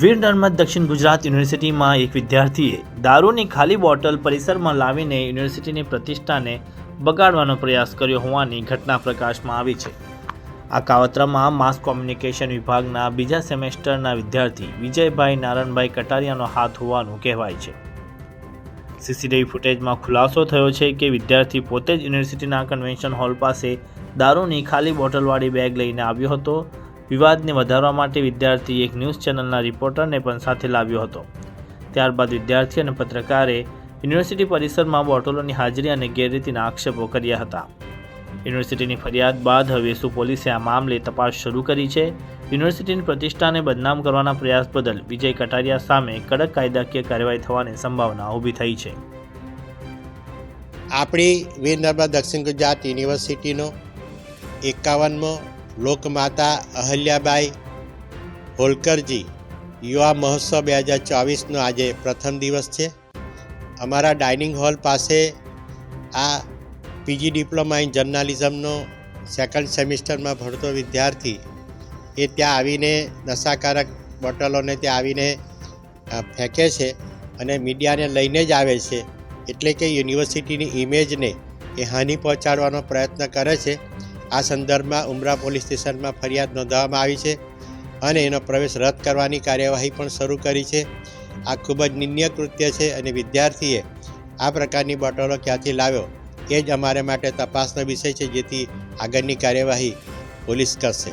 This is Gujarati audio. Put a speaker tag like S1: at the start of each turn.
S1: વીર નર્મદ દક્ષિણ ગુજરાત યુનિવર્સિટીમાં એક વિદ્યાર્થીએ દારૂની ખાલી બોટલ પરિસરમાં લાવીને યુનિવર્સિટીની પ્રતિષ્ઠાને બગાડવાનો પ્રયાસ કર્યો હોવાની ઘટના પ્રકાશમાં આવી છે. આ કાવતરામાં માસ કોમ્યુનિકેશન વિભાગના બીજા સેમેસ્ટરના વિદ્યાર્થી વિજયભાઈ નારણભાઈ કટારિયાનો હાથ હોવાનું કહેવાય છે. સીસીટીવી ફૂટેજમાં ખુલાસો થયો છે કે વિદ્યાર્થી પોતે જ યુનિવર્સિટીના કન્વેન્શન હોલ પાસે દારૂની ખાલી બોટલવાળી બેગ લઈને આવ્યો હતો વિવાદને વધારવા માટે વિદ્યાર્થી એક ન્યૂઝ ચેનલના રિપોર્ટરને પણ સાથે લાવ્યો હતો. ત્યારબાદ વિદ્યાર્થી અને પત્રકારે યુનિવર્સિટી પરિસરમાં બોટલોની હાજરી અને ગેરરીતિના આક્ષેપો કર્યા હતા. યુનિવર્સિટીની ફરિયાદ બાદ હવે સુ પોલીસે આ મામલે તપાસ શરૂ કરી છે? યુનિવર્સિટીની પ્રતિષ્ઠાને બદનામ કરવાના પ્રયાસ બદલ વિજય કટારિયા સામે કડક કાયદાકીય કાર્યવાહી થવાની સંભાવના ઊભી થઈ છે.
S2: આપણી વીર નર્મદા દક્ષિણ ગુજરાત યુનિવર્સિટીનો એકાવનમો લોકમાતા અહલ્યાબાઈ હોલકરજી, યુવા મહોત્સવ બે હજાર ચોવીસનો આજે પ્રથમ દિવસ છે. અમારા ડાઇનિંગ હોલ પાસે આ પીજી ડિપ્લોમા ઇન જર્નાલિઝમનો સેકન્ડ સેમિસ્ટરમાં ભણતો વિદ્યાર્થી એ ત્યાં આવીને નશાકારક બોટલોને ત્યાં આવીને ફેંકે છે અને મીડિયાને લઈને જ આવે છે. એટલે કે યુનિવર્સિટીની ઇમેજને એ હાનિ પહોંચાડવાનો પ્રયત્ન કરે છે. આ સંદર્ભમાં ઉમરા પોલીસ સ્ટેશનમાં ફરિયાદ નોંધવામાં આવી છે અને એનો પ્રવેશ રદ કરવાની કાર્યવાહી પણ શરૂ કરી છે. આ ખૂબ જ નિંદ્ય કૃત્ય છે અને વિદ્યાર્થીએ આ પ્રકારની બોટલો ક્યાંથી લાવ્યો એ જ અમારે માટે તપાસનો વિષય છે જેથી આગળની કાર્યવાહી પોલીસ કરશે.